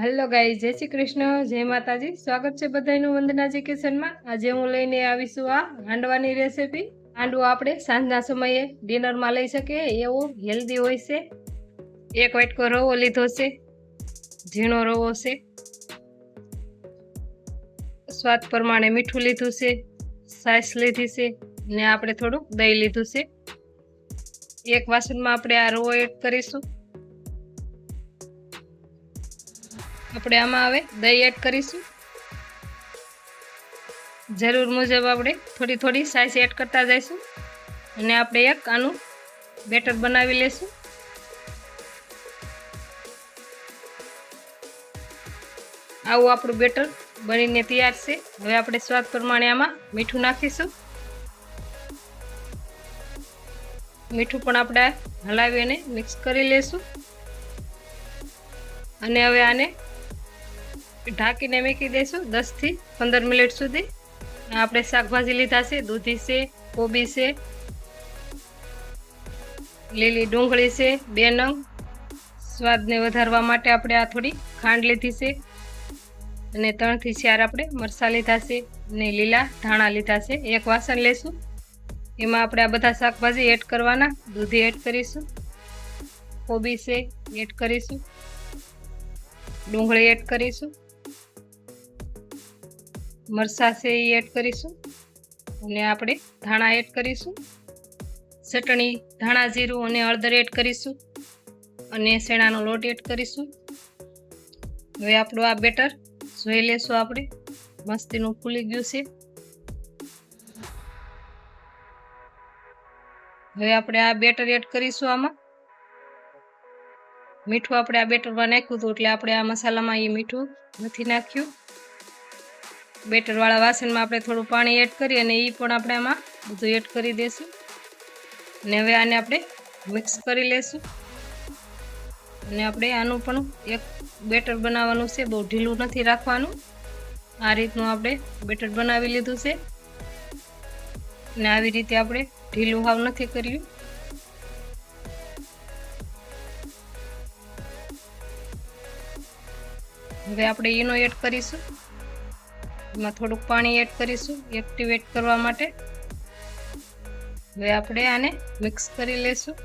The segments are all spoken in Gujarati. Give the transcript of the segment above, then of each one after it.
હેલો ગાઈ જય શ્રી કૃષ્ણ, જય માતાજી. સ્વાગત છે બધાનું વંદનાજી કિચનમાં આજે હું લઈને આવીશું આ હાંડવાની રેસીપી હાંડવો આપણે સાંજના સમયે ડિનરમાં લઈ શકીએ. એવો હેલ્ધી હોય છે. એક વાટકો રવો લીધો છે. ઝીણો રવો છે. સ્વાદ પ્રમાણે મીઠું લીધું છે. સાસ લીધી છે. ને આપણે થોડુંક દહીં લીધું છે. એક વાસણમાં આપણે આ રવો એડ કરીશું. આપણે આમાં હવે દહીં એડ કરીશું. જરૂર મુજબ આપણે થોડી થોડી સાઈઝ એડ કરતા જઈશું. અને આપણે એક આનું બેટર બનાવી લેશું. આવું આપણું બેટર બનીને તૈયાર છે. હવે આપણે સ્વાદ પ્રમાણે આમાં મીઠું નાખીશું. મીઠું પણ આપણે હલાવી અને મિક્સ કરી લેશું. અને હવે આને ઢાંકીને મૂકી દઈશું દસથી પંદર મિનિટ સુધી. આપણે શાકભાજી લીધા છે, દૂધી છે, કોબી છે, લીલી ડુંગળી છે, બે નંગ. સ્વાદને વધારવા માટે આપણે આ થોડી ખાંડ લીધી છે. અને ત્રણથી ચાર આપણે મરચાં લીધા છે અને લીલા ધાણા લીધા છે. એક વાસણ લેશું. એમાં આપણે આ બધા શાકભાજી એડ કરવાના. દૂધી એડ કરીશું. કોબી છે, એડ કરીશું. ડુંગળી એડ કરીશું. મરસા છે એ એડ કરીશું. અને આપણે ધાણા એડ કરીશું. ચટણી, ધાણા જીરું અને હળદર એડ કરીશું. અને શેણાનો લોટ એડ કરીશું. હવે આપણું આ બેટર જોઈ લેશું આપણે. મસ્તીનું ફૂલી ગયું છે. હવે આપણે આ બેટર એડ કરીશું આમાં. મીઠું આપણે આ બેટરમાં નાખ્યું હતું એટલે આપણે આ મસાલામાં એ મીઠું નથી નાખ્યું. બેટરવાળા વાસણમાં આપણે થોડું પાણી એડ કરી અને એ પણ આપણે આમાં બધું એડ કરી દઈશું અને હવે આને આપણે મિક્સ કરી લેશું. અને આપણે આનું પણ એક બેટર બનાવવાનું છે, બહુ ઢીલું નથી રાખવાનું. આ રીતનું આપણે બેટર બનાવી લીધું છે. અને આવી રીતે આપણે ઢીલું હાવ નથી કર્યું. હવે આપણે ઈનો એડ કરીશું. એમાં થોડુંક પાણી એડ કરીશું એક્ટિવેટ કરવા માટે. હવે આપણે આને મિક્સ કરી લેશું.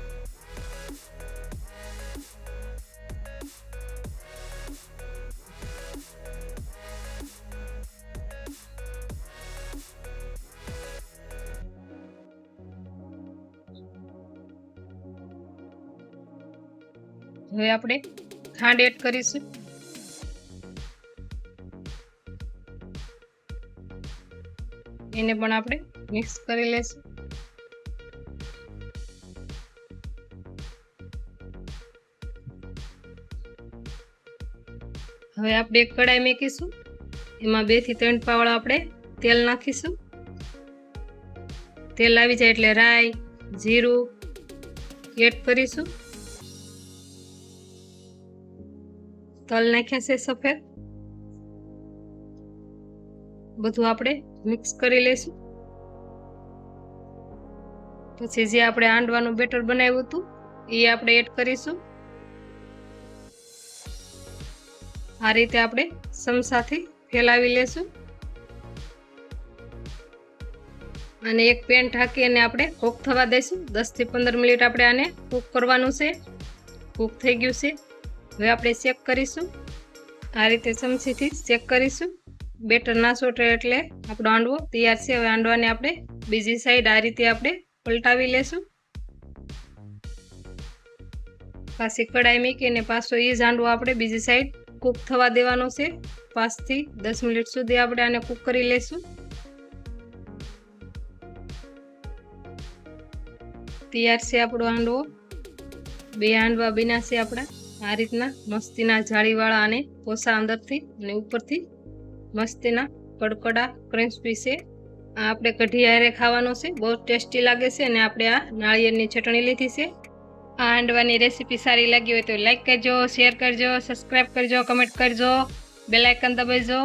હવે આપણે ખાંડ એડ કરીશું. એને પણ આપણે મિક્સ કરી લઈશું હવે આપણે એક કડાઈ મૂકીશું. એમાં બેથી ત્રણ પાવડા આપણે તેલ નાખીશું. તેલ આવી જાય એટલે રાઈ, જીરું એડ કરીશું. તલ નાખ્યા છે સફેદ. બધું આપણે મિક્સ કરી લઈશું. પછી જે આપણે આંડવાનું બેટર બનાવ્યું હતું, એ આપણે એડ કરીશું. આ રીતે આપણે સમસાથી ફેલાવી લેશું. અને એક પેન ઢાંકી અને આપણે કૂક થવા દઈશું. દસથી પંદર મિનિટ આપણે આને કૂક કરવાનું છે. કૂક થઈ ગયું છે. હવે આપણે ચેક કરીશું. આ રીતે ચમચીથી ચેક કરીશું. બેટર ના સોટે એટલે આપણો હાંડવો તૈયાર છે. હવે હાંડવાને આપણે બીજી સાઈડ આ રીતે આપણે પલટાવી લેશું. પાછી કડાઈ મૂકીને પાછો એ જ હાંડવો આપણે બીજી સાઈડ કૂક થવા દેવાનો છે. પાંચથી દસ મિનિટ સુધી આપણે આને કૂક કરી લેશું. તૈયાર છે આપણો હાંડવો બે હાંડવા બીના છે આપણા. આ રીતના મસ્તીના જાળીવાળા અને પોસા અંદરથી અને ઉપરથી મસ્તીના કડકડા ક્રિસ્પી છે આ આપણે કઢી ખાવાનો છે, બહુ ટેસ્ટી લાગે છે અને આપણે આ નાળિયેરની ચટણી લીધી છે. આ હાંડવાની રેસીપી સારી લાગી હોય તો લાઈક કરજો, શેર કરજો સબસ્ક્રાઈબ કરજો કમેન્ટ કરજો બેલાઇકન દબાઈજો